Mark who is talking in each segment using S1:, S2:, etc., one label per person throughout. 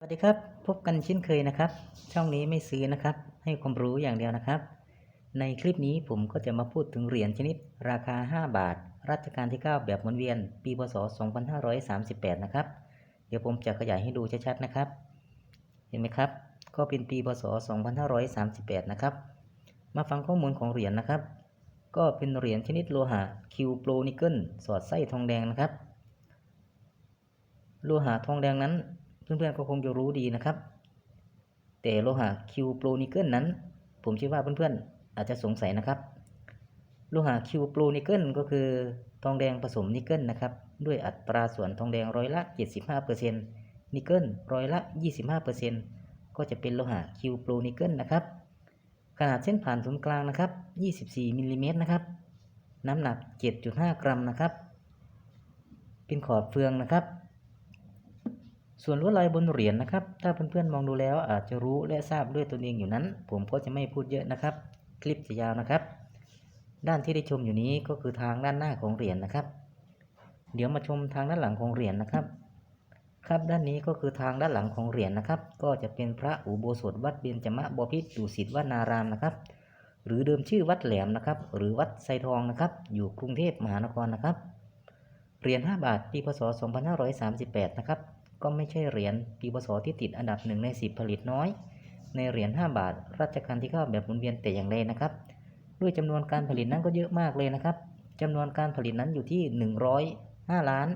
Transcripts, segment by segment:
S1: สวัสดีครับ พบกันเช่นเคยนะครับ ช่องนี้ไม่ซื้อนะครับ ให้ความรู้อย่างเดียวนะครับ ในคลิปนี้ผมก็จะมาพูดถึงเหรียญชนิด ราคา 5 บาท รัชกาลที่ 9 แบบหมุนเวียน ปีพศ 2538 นะครับ เดี๋ยวผมจะขยายให้ดูชัดๆนะครับ เห็นไหมครับ ก็เป็นปีพศ 2538 นะครับ มาฟังข้อมูลของเหรียญนะครับ ก็เป็นเหรียญชนิดโลหะคิวโปรนิเกิลสอดไส้ทองแดงนะครับ โลหะทองแดงนั้น เพื่อนๆก็คงจะรู้ดีนะครับ แต่โลหะคิวโปรนิเกิลนั้น ผมเชื่อว่าเพื่อนๆอาจจะสงสัยนะครับ โลหะคิวโปรนิเกิลก็คือทองแดงผสมนิกเกิลนะครับ ด้วยอัตราส่วนทองแดงร้อยละ 75%นิกเกิลร้อยละ 25%ก็จะเป็นโลหะคิวโปรนิเกิลนะครับ ขนาดเส้นผ่านศูนย์กลางนะครับ 24มิลลิเมตรนะครับ น้ำหนัก 7.5 กรัมนะครับ เป็นขอบเฟืองนะครับ ส่วนลวดลายบนเหรียญนะครับ ถ้าเพื่อนๆมองดูแล้วอาจจะรู้และทราบด้วยตนเองอยู่นั้น ผมก็จะไม่พูดเยอะนะครับ คลิปจะยาวนะครับ ด้านที่ได้ชมอยู่นี้ก็คือทางด้านหน้าของเหรียญนะครับ เดี๋ยวมาชมทางด้านหลังของเหรียญนะครับ ครับด้านนี้ก็คือทางด้านหลังของเหรียญนะครับ ก็จะเป็นพระอุโบสถวัดเบญจมะบพิตรดุสิตวนารามนะครับ หรือเดิมชื่อวัดแหลมนะครับ หรือวัดไซทองนะครับ อยู่กรุงเทพมหานครนะครับเหรียญ5บาทปีพศ 2538 นะครับ ก็ไม่ใช่เหรียญปีพศที่ติดอันดับหนึ่งใน10ผลิตน้อย ในเหรียญ5บาทรัชกาลที่9แบบหมุนเวียนแต่อย่างใดนะครับ ด้วยจำนวนการผลิตนั้นก็เยอะมากเลยนะครับจำนวนการผลิตนั้นอยู่ที่ 105 ล้าน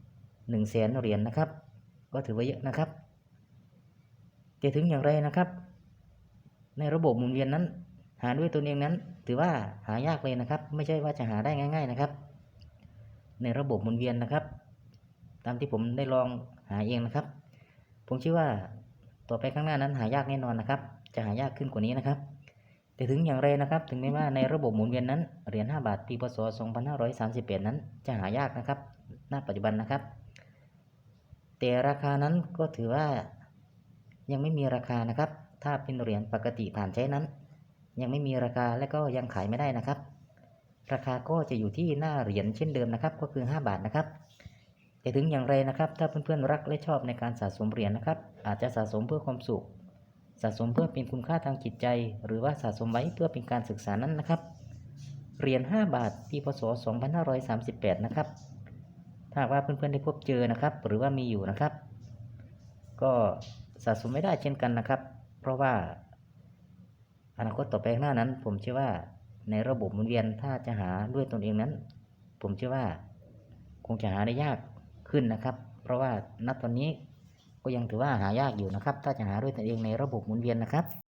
S1: 1แสนเหรียญนะครับ ก็ถือว่าเยอะนะครับแต่ถึงอย่างไรนะครับ ในระบบหมุนเวียนนั้น หาด้วยตนเองนั้น ถือว่าหายากเลยนะครับ ไม่ใช่ว่าจะหาได้ง่าย ๆนะครับ ในระบบหมุนเวียนนะครับ ตามที่ผมได้ลอง หาเองนะครับ ผมเชื่อว่าต่อไปข้างหน้านั้นหายากแน่นอนนะครับ จะหายากขึ้นกว่านี้นะครับ แต่ถึงอย่างไรนะครับ ถึงแม้ว่าในระบบหมุนเวียนนั้นเหรียญ5บาทปีพศ 2538 นั้น จะหายากนะครับ ณ ปัจจุบันนะครับ แต่ราคานั้นก็ถือว่ายังไม่มีราคานะครับ ถ้าเป็นเหรียญปกติผ่านใช้นั้น ยังไม่มีราคาและก็ยังขายไม่ได้นะครับ ราคาก็จะอยู่ที่หน้าเหรียญเช่นเดิมนะครับ ก็คือ 5 บาทนะครับ แต่ถึงอย่างไรนะครับ ถ้าเพื่อนๆรักและชอบในการสะสมเหรียญนะครับ อาจจะสะสมเพื่อความสุข สะสมเพื่อเป็นคุณค่าทางจิตใจ หรือว่าสะสมไว้เพื่อเป็นการศึกษานั้นนะครับ เหรียญ5บาทปีพศ 2538 นะครับ ถ้าหากว่าเพื่อนๆได้พบเจอนะครับ หรือว่ามีอยู่นะครับ ก็สะสมไม่ได้เช่นกันนะครับ เพราะว่าอนาคตต่อไปข้างหน้านั้น ผมเชื่อว่าในระบบหมุนเวียนถ้าจะหาด้วยตนเองนั้น ผมเชื่อว่า คงจะหาได้ยาก ขึ้นนะครับ เพราะว่านับตอนนี้ก็ยังถือว่าหายากอยู่นะครับ ถ้าจะหาด้วยตนเองในระบบหมุนเวียนนะครับ